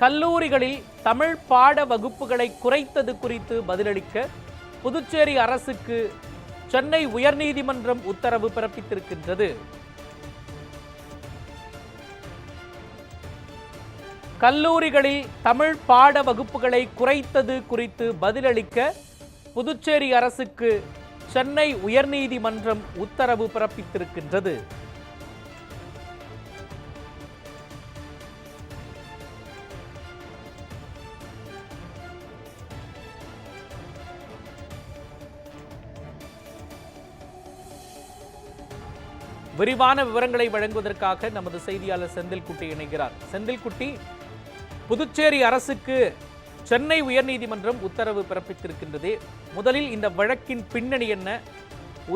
கல்லூரிகளில் தமிழ் பாட வகுப்புகளை குறைத்தது குறித்து பதிலளிக்க புதுச்சேரி அரசுக்கு சென்னை உயர்நீதிமன்றம் உத்தரவு பிறப்பித்திருக்கின்றது. கல்லூரிகளில் தமிழ் பாட வகுப்புகளை குறைத்தது குறித்து பதிலளிக்க புதுச்சேரி அரசுக்கு சென்னை உயர்நீதிமன்றம் உத்தரவு பிறப்பித்திருக்கின்றது. விரிவான விவரங்களை வழங்குவதற்காக நமது செய்தியாளர் செந்தில்குட்டி இணைகிறார். செந்தில்குட்டி புதுச்சேரி அரசுக்கு சென்னை உயர்நீதிமன்றம் உத்தரவு பிறப்பித்திருக்கின்றது. முதலில் இந்த வழக்கின் பின்னணி என்ன?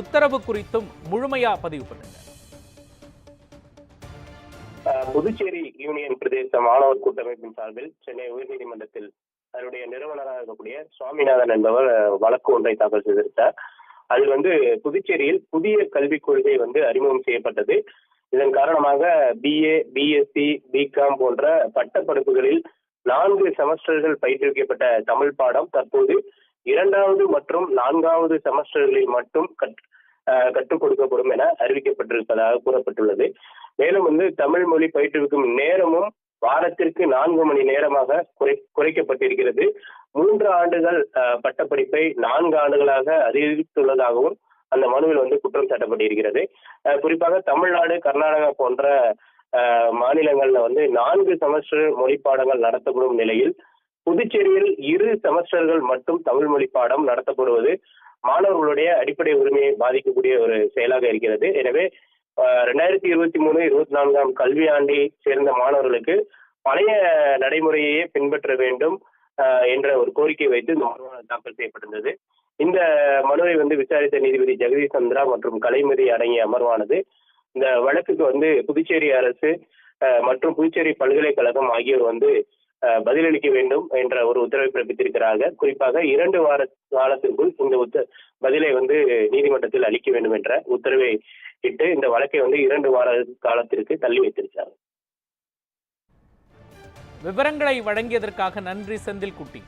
உத்தரவு குறித்தும் முழுமையா பதிவு பண்ணுங்க. புதுச்சேரி யூனியன் பிரதேச மாணவர் கூட்டமைப்பின் சார்பில் சென்னை உயர்நீதிமன்றத்தில் அதனுடைய நிறுவனராக இருக்கக்கூடிய சுவாமிநாதன் என்பவர் வழக்கு ஒன்றை தாக்கல் செய்திருந்தார் அது வந்து புதுச்சேரியில் புதிய கல்விக் கொள்கை வந்து அறிமுகம் செய்யப்பட்டது. இதன் காரணமாக பிஏ பிஎஸ்சி பிகாம் போன்ற பட்டப்படிப்புகளில் நான்கு செமஸ்டர்கள் பயிற்றுவிக்கப்பட்ட தமிழ் பாடம் தற்போது இரண்டாவது மற்றும் நான்காவது செமஸ்டர்களில் மட்டும் கற்றுக் கொடுக்கப்படும் என அறிவிக்கப்பட்டிருப்பதாக கூறப்பட்டுள்ளது. மேலும் வந்து தமிழ் மொழி பயிற்றுவிக்கும் நேரமும் வாரத்திற்கு நான்கு மணி நேரமாக குறை குறைக்கப்பட்டிருக்கிறது. மூன்று ஆண்டுகள் பட்டப்படிப்பை நான்கு ஆண்டுகளாக அதிகரித்துள்ளதாகவும் அந்த மனுவில் வந்து குற்றம் சாட்டப்பட்டிருக்கிறது. குறிப்பாக தமிழ்நாடு கர்நாடகா போன்ற அஹ், மாநிலங்கள்ல வந்து நான்கு செமஸ்டர் மொழி பாடங்கள் நடத்தப்படும் நிலையில் புதுச்சேரியில் இரு செமஸ்டர்கள் மட்டும் தமிழ் மொழி பாடம் நடத்தப்படுவது மாணவர்களுடைய அடிப்படை உரிமையை பாதிக்கக்கூடிய ஒரு செயலாக இருக்கிறது. எனவே ரெண்டாயிரத்தி இருபத்தி மூணு இருபத்தி நான்காம் கல்வியாண்டை சேர்ந்த மாணவர்களுக்கு பழைய நடைமுறையையே பின்பற்ற வேண்டும் என்ற ஒரு கோரிக்கை வைத்து இந்த மனு தாக்கல் செய்யப்பட்டிருந்தது. இந்த மனுவை வந்து விசாரித்த நீதிபதி ஜெகதீஷ் சந்திரா மற்றும் கலைமதி அடங்கிய அமர்வானது இந்த வழக்குக்கு வந்து புதுச்சேரி அரசு மற்றும் புதுச்சேரி பல்கலைக்கழகம் ஆகியோர் வந்து பதிலளிக்க வேண்டும் என்ற ஒரு உத்தரவை பிறப்பித்திருக்கிறார்கள் குறிப்பாக இரண்டு வார காலத்திற்குள் இந்த உத்த பதிலை வந்து நீதிமன்றத்தில் அளிக்க வேண்டும் என்ற உத்தரவை இட்டு இந்த வழக்கை வந்து இரண்டு வார காலத்திற்கு தள்ளி வைத்திருக்கிறார்கள் விவரங்களை வழங்கியதற்காக நன்றி செந்தில்குட்டி.